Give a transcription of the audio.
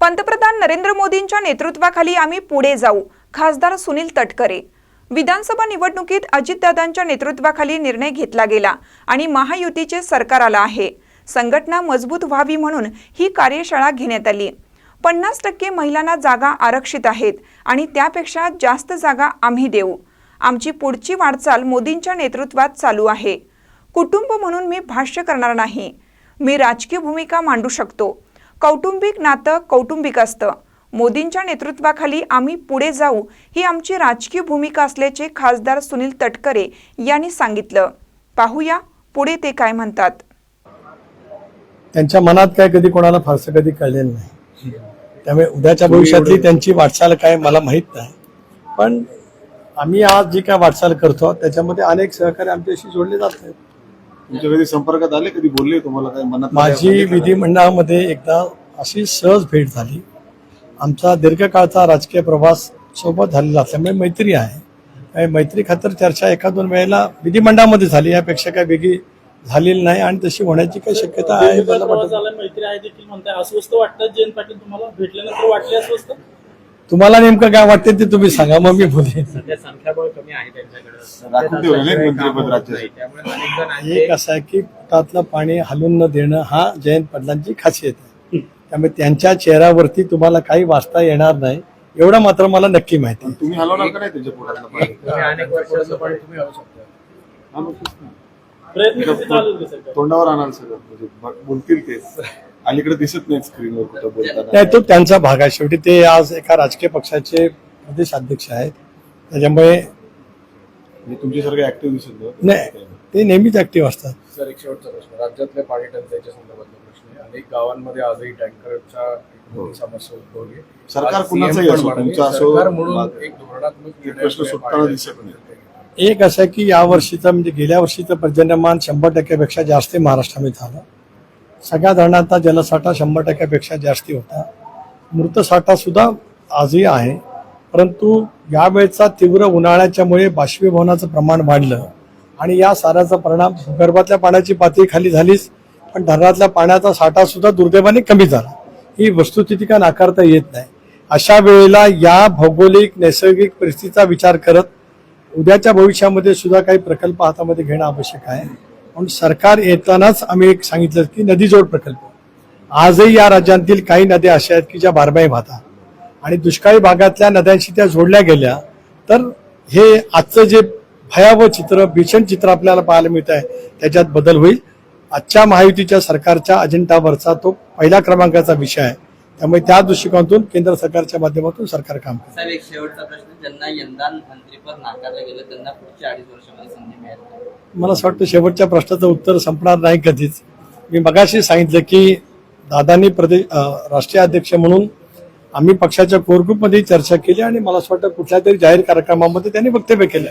पंतप्रधान नरेंद्र मोदींच्या नेतृत्वाखाली आम्ही पुढे जाऊ खासदार सुनील तटकरे. विधानसभा निवडणुकीत अजितदादांच्या नेतृत्वाखाली निर्णय घेतला गेला आणि महायुतीचे सरकार आलं आहे. संघटना मजबूत व्हावी म्हणून ही कार्यशाळा घेण्यात आली. पन्नास टक्के महिलांना जागा आरक्षित आहेत आणि त्यापेक्षा जास्त जागा आम्ही देऊ. आमची पुढची वाटचाल मोदींच्या नेतृत्वात चालू आहे. कुटुंब म्हणून मी भाष्य करणार नाही. मी राजकीय भूमिका मांडू शकतो. कौटुंबिक नातं कौटुंबिक असतं. मोदींच्या नेतृत्वाखाली आम्ही पुढे जाऊ ही आमची राजकीय भूमिका असल्याचे खासदार सुनील तटकरे यांनी सांगितलं. पाहूया पुढे ते काय म्हणतात. त्यांच्या मनात काय कधी कोणाला फारसं कधी कळलेलं नाही. त्यामुळे उद्याच्या भविष्यातली त्यांची वाटचाल काय मला माहीत नाही. पण आम्ही आज जी काय वाटचाल करतो त्याच्यामध्ये अनेक सहकारी आमच्याशी जोडले जात आहेत. तुमच्या कधी संपर्कात आले? कधी बोलले तुम्हाला काय मनात माझी विधिमंडळामध्ये एकदा अशी सहज भेट झाली. आमचा दीर्घकाळचा राजकीय प्रवास सोबत झालेला असल्यामुळे मैत्री आहे. मैत्री खातर चर्चा एका दोन वेळेला विधिमंडळामध्ये झाली यापेक्षा काय वेगळी झालेली नाही आणि तशी होण्याची काही शक्यता आहे मला वाटत मैत्री आहे देखील म्हणताय. अस्वस्थ वाटतं? जयंत पाटील तुम्हाला भेटल्यानंतर वाटले अस्वस्थ? तुम्हाला नेमकं काय वाटते ते तुम्ही सांगा मग मी सध्या संख्याबळ कमी आहे त्यांच्याकडे. एक असं आहे की पोटातलं पाणी हलून न देणं हा जयंत पाटलांची खासियत आहे. त्यामुळे त्यांच्या चेहऱ्यावरती तुम्हाला काही वाचता येणार नाही एवढं मात्र मला नक्की माहिती. तुम्ही हलवणार का नाही पोटातलं पाणी? अनेक पाणी तुम्ही शकता. हा, कसे तोंडावर आणाल सगळं म्हणजे बोलतील ते. अलीकडे दिसत नाही स्क्रीनवर कुठं बोलताना. नाही तो त्यांचा भाग आहे. शेवटी ते आज एका राजकीय पक्षाचे प्रदेश अध्यक्ष आहेत. त्याच्यामुळे म्हणजे तुमच्यासारखे ऍक्टिव्ह दिसत नाही ते नेहमीच ऍक्टिव्ह असतात. सर एक शेवटचा प्रश्न. राज्यातल्या पाणी टंचाईच्या संदर्भातला प्रश्न आहे. अनेक गावांमध्ये आजही टँकरच्या मोठी समस्या उद्भवली आहे. सरकार आज कुणाचंही CM पण असो, म्हणाले, तुमचं असो, सरकार म्हणून मग- एक धोरणात्मक ते निर्णय प्रश्न जो आहे सुटताना पाणी दिसत टंचाईच्या नाही. संदर्भात. एक असं आहे की या वर्षीचं म्हणजे गेल्या वर्षीचं पर्जन्यमान शंभर टक्क्यापेक्षा जास्त महाराष्ट्रामध्ये झालं. सगळ्या धरणांचा जलसाठा शंभर टक्क्यापेक्षा जास्ती होता. मृतसाठासुद्धा आजही आहे. परंतु यावेळचा तीव्र उन्हाळ्याच्यामुळे बाष्पीभवनाचं प्रमाण वाढलं आणि या साऱ्याचा परिणाम भूगर्भातल्या पाण्याची पातळी खाली झालीच पण धरणातल्या पाण्याचा साठासुद्धा दुर्दैवाने कमी झाला. ही वस्तुस्थिती का नाकारता येत नाही. अशा वेळेला या भौगोलिक नैसर्गिक परिस्थितीचा विचार करत उद्याच्या भविष्यामध्ये सुद्धा काही प्रकल्प हातामध्ये घेणं आवश्यक आहे. म्हणून सरकार येतानाच आम्ही एक सांगितलं की नदीजोड प्रकल्प. आजही या राज्यांतील काही नद्या अशा आहेत की ज्या बारबाई वाहतात. आणि दुष्काळी भागातल्या नद्यांशी त्या जोडल्या गेल्या तर हे आजचं जे भयावह चित्र भीषण चित्र आपल्याला पाहायला मिळत आहे त्याच्यात बदल होईल. आजच्या महायुतीच्या सरकारच्या अजेंडावरचा तो पहिल्या क्रमांकाचा विषय आहे. त्यामुळे त्या दृष्टिकोनातून केंद्र सरकारच्या माध्यमातून सरकार काम करतं. साहेब एक शेवटचा प्रश्न. ज्यांना यंदा मंत्रीपद नाकारलं गेलं त्यांना पुढच्या अडीच वर्षामध्ये संधी मिळेल? मला असं वाटतं शेवटच्या प्रश्नाचं उत्तर संपणार नाही कधीच. मी मगाशी सांगितलं की दादांनी प्रदेश राष्ट्रीय अध्यक्ष म्हणून आम्ही पक्षाच्या कोर ग्रुपमध्ये चर्चा केली आणि मला असं वाटतं कुठल्या तरी जाहीर कार्यक्रमामध्ये त्यांनी वक्तव्य केलं.